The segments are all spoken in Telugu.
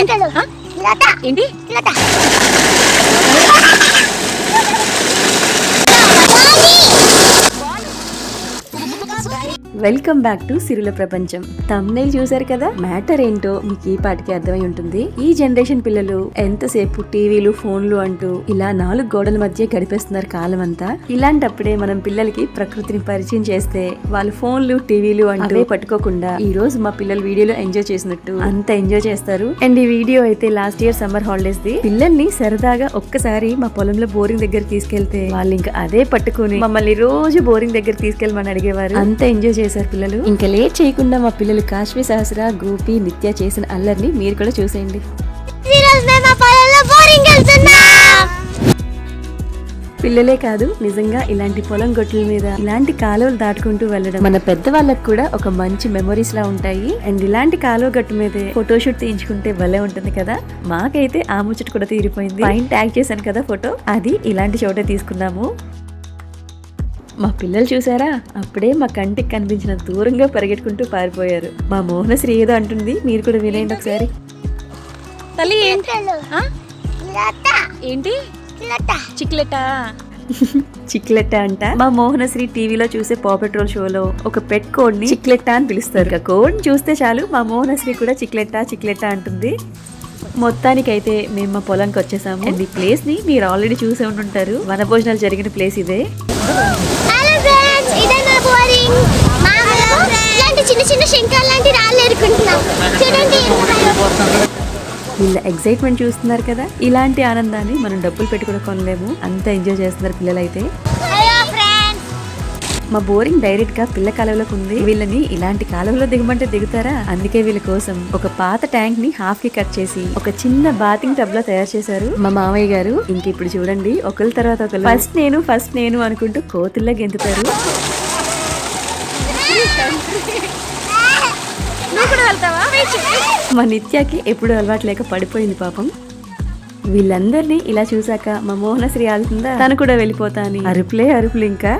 ఆ? ఏంటి? వెల్కమ్ బ్యాక్ టు సిరుల ప్రపంచం తమ్నైల్ చూసారు కదా? మ్యాటర్ ఏంటో మీకు ఈ పాటికి అర్థమై ఉంటుంది? ఈ జనరేషన్ పిల్లలు ఎంతసేపు టీవీలు ఫోన్లు అంటూ ఇలా నాలుగు గోడల మధ్య గడిపేస్తున్నారు కాలం అంతా ఇలాంటప్పుడే మనం పిల్లలకి ప్రకృతిని పరిచయం చేస్తే వాళ్ళు ఫోన్లు టీవీలు అంటూ పట్టుకోకుండా ఈ రోజు మా పిల్లలు వీడియోలో ఎంజాయ్ చేసినట్టు. అంత ఎంజాయ్ చేస్తారు. అండ్ ఈ వీడియో అయితే లాస్ట్ ఇయర్ సమ్మర్ హాలిడేస్ ది. పిల్లల్ని సరదాగా ఒక్కసారి మా పొలంలో బోరింగ్ దగ్గర తీసుకెళ్తే వాళ్ళు ఇంకా అదే పట్టుకుని మమ్మల్ని రోజు బోరింగ్ దగ్గర తీసుకెళ్ళమని అడిగేవారు. అంత ఎంజాయ్ చేశారు పిల్లలు. ఇంకా లేట్ చేయకుండా మా పిల్లలు కాశ్మీ సహస్ర గోపి నిత్య చేసిన అల్లరిని మీరు కూడా చూసేయండి. పిల్లలే కాదు నిజంగా ఇలాంటి పొలం గొట్టుల మీద ఇలాంటి కాలువలు దాటుకుంటూ వెళ్ళడం మన పెద్ద వాళ్ళకి కూడా ఒక మంచి మెమరీస్ లా ఉంటాయి. అండ్ ఇలాంటి కాలువ గట్టు మీదే ఫోటోషూట్ తీయించుకుంటే భలే ఉంటుంది కదా? మాకైతే ఆ ముచ్చట కూడా తీరిపోయింది. పైన ట్యాగ్ చేశాను కదా ఫోటో అది ఇలాంటి చోటే తీసుకున్నాము. మా పిల్లలు చూసారా? అప్పుడే మా కంటికి కనిపించిన దూరంగా పరిగెట్టుకుంటూ పారిపోయారు. మా మోహనశ్రీ ఏదో అంటుంది. మీరు కూడా వినేయండి ఒకసారి. తల్లి! ఏంటి? చిక్లెటా? చిక్లెట్ట అంట? మా మోహనశ్రీ టీవీలో చూసే పా పెట్రోల్ షోలో ఒక పెట్ కోడ్ని చిక్లెట్ట అని పిలుస్తారు. ఇక కోడ్ చూస్తే చాలు మా మోహనశ్రీ కూడా చిక్లెట్ట చిక్లెట్ట అంటుంది. మొత్తానికైతే మేము మా పొలంకి వచ్చేసాము అండ్ ఈ ప్లేస్ని మీరు ఆల్రెడీ చూసే ఉంటుంటారు వన భోజనాలు జరిగిన ప్లేస్ ఇదే. హలో ఫ్రెండ్స్ ఇదే నా బోరింగ్ మా ఇలాంటి చిన్న చిన్న శంఖాలు లాంటి రాళ్ళు ఎరుకుంటున్నాం. చూడండి. వీళ్ళ ఎగ్జైట్మెంట్ చూస్తున్నారు కదా? ఇలాంటి ఆనందాన్ని మనం డబ్బులు పెట్టి కూడా కొనలేము. అంత ఎంజాయ్ చేస్తున్నారు పిల్లలైతే. మా బోరింగ్ డైరెక్ట్గా పిల్ల కాలువలకు ఉంది. వీళ్ళని ఇలాంటి కాలువలో దిగమంటే దిగుతారా? అందుకే వీళ్ళ కోసం ఒక పాత ట్యాంక్ని హాఫ్కి కట్ చేసి ఒక చిన్న బాతింగ్ టబ్లో తయారు చేశారు. మా మామయ్య గారు ఇంక ఇప్పుడు చూడండి ఒకరి తర్వాత ఒకరు ఫస్ట్ నేను ఫస్ట్ నేను అనుకుంటూ కోతుల్లా గెంతుతారు. మా నిత్యాకి ఎప్పుడు అలవాటు లేక పడిపోయింది పాపం. వీళ్ళందరినీ ఇలా చూసాక మా మోహనశ్రీ ఆగుతుందా? తను కూడా వెళ్ళిపోతా అని అరుపులే అరుపులు ఇంకా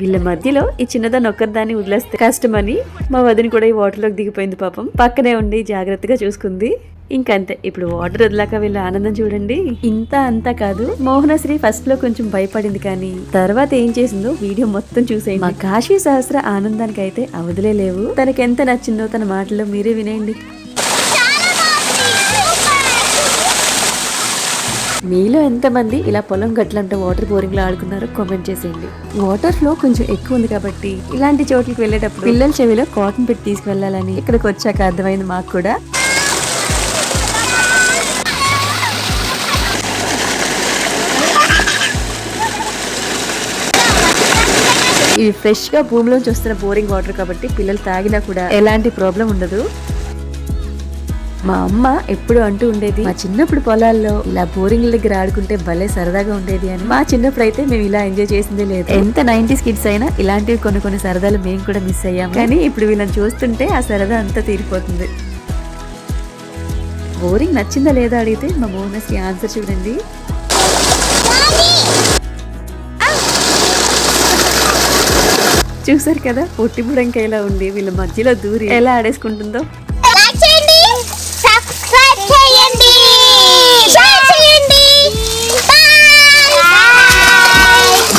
వీళ్ళ మధ్యలో ఈ చిన్నదాన్ని ఒక్కరిదాన్ని వదిలేస్తే కష్టమని మా వదిన కూడా ఈ వాటర్లోకి దిగిపోయింది పాపం. పక్కనే ఉండి జాగ్రత్తగా చూసుకుంది. ఇంకంతే ఇప్పుడు వాటర్ వదిలాక వీళ్ళ ఆనందం చూడండి. ఇంత అంతా కాదు మోహనశ్రీ ఫస్ట్లో కొంచెం భయపడింది కానీ తర్వాత ఏం చేసిందో వీడియో మొత్తం చూసేయండి. మా కాశీ సహస్ర ఆనందానికి అయితే అవదిలే లేవు. తనకెంత నచ్చిందో తన మాటల్లో మీరే వినేయండి. మీలో ఎంతమంది ఇలా పొలం గట్లంటే వాటర్ బోరింగ్లో ఆడుకున్నారో కామెంట్ చేసేయండి. వాటర్ ఫ్లో కొంచెం ఎక్కువ ఉంది కాబట్టి ఇలాంటి చోట్లకి వెళ్ళేటప్పుడు పిల్లల చెవిలో కాటన్ పెట్టి తీసుకువెళ్ళాలని ఇక్కడికి వచ్చాక అర్థమైంది మాకు కూడా. ఇవి ఫ్రెష్గా భూమిలోంచి వస్తున్న బోరింగ్ వాటర్ కాబట్టి పిల్లలు తాగినా కూడా ఎలాంటి ప్రాబ్లం ఉండదు. మా అమ్మ ఎప్పుడు అంటూ ఉండేది మా చిన్నప్పుడు పొలాల్లో ఇలా బోరింగ్ దగ్గర ఆడుకుంటే భలే సరదాగా ఉండేది అని. మా చిన్నప్పుడు అయితే మేము ఇలా ఎంజాయ్ చేసిందే లేదు. ఎంత నైన్టీస్ కిడ్స్ అయినా ఇలాంటివి కొన్ని కొన్ని సరదాలు మేము కూడా మిస్ అయ్యాం కానీ ఇప్పుడు వీళ్ళని చూస్తుంటే ఆ సరదా అంతా తీరిపోతుంది. బోరింగ్ నచ్చిందా లేదా అడిగితే మా మోహనశ్రీ ఆన్సర్ చూడండి. చూసారు కదా పొట్టి బుడంకాయలా ఉంది. వీళ్ళ మధ్యలో దూరి ఎలా ఆడేసుకుంటుందో.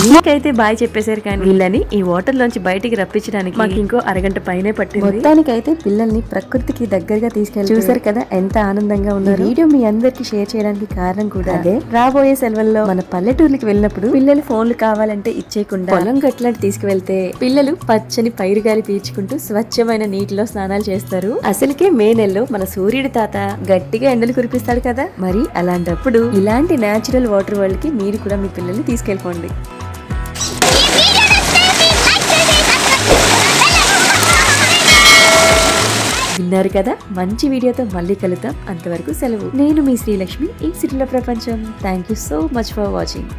మీకైతే బాయ్ చెప్పేశారు కానీ వీళ్ళని ఈ వాటర్ లోంచి బయటికి రప్పించడానికి మాకు ఇంకో అరగంట పైనే పట్టింది. మొత్తానికైతే పిల్లల్ని ప్రకృతికి దగ్గరగా తీసుకెళ్ళి చూసారు కదా ఎంత ఆనందంగా ఉన్నారు. వీడియో మీ అందరికి షేర్ చేయడానికి కారణం కూడా అదే. రాబోయే సెలవుల్లో మన పల్లెటూర్లకి వెళ్ళినప్పుడు పిల్లలు ఫోన్లు కావాలంటే ఇచ్చేయకుండా పొలం గట్లంటి తీసుకువెళ్తే పిల్లలు పచ్చని పైరుగాలి పీల్చుకుంటూ స్వచ్ఛమైన నీటిలో స్నానాలు చేస్తారు. అసలుకే మే నెలలో మన సూర్యుడి తాత గట్టిగా ఎండలు కురిపిస్తాడు కదా. మరి అలాంటప్పుడు ఇలాంటి నేచురల్ వాటర్ వరల్డ్కి మీరు కూడా మీ పిల్లల్ని తీసుకెళ్ళిపోండి. విన్నారు కదా? మంచి వీడియోతో మళ్ళీ కలుద్దాం. అంతవరకు సెలవు. నేను మీ శ్రీలక్ష్మి. ఈ సిటీల ప్రపంచం. Thank you so much for watching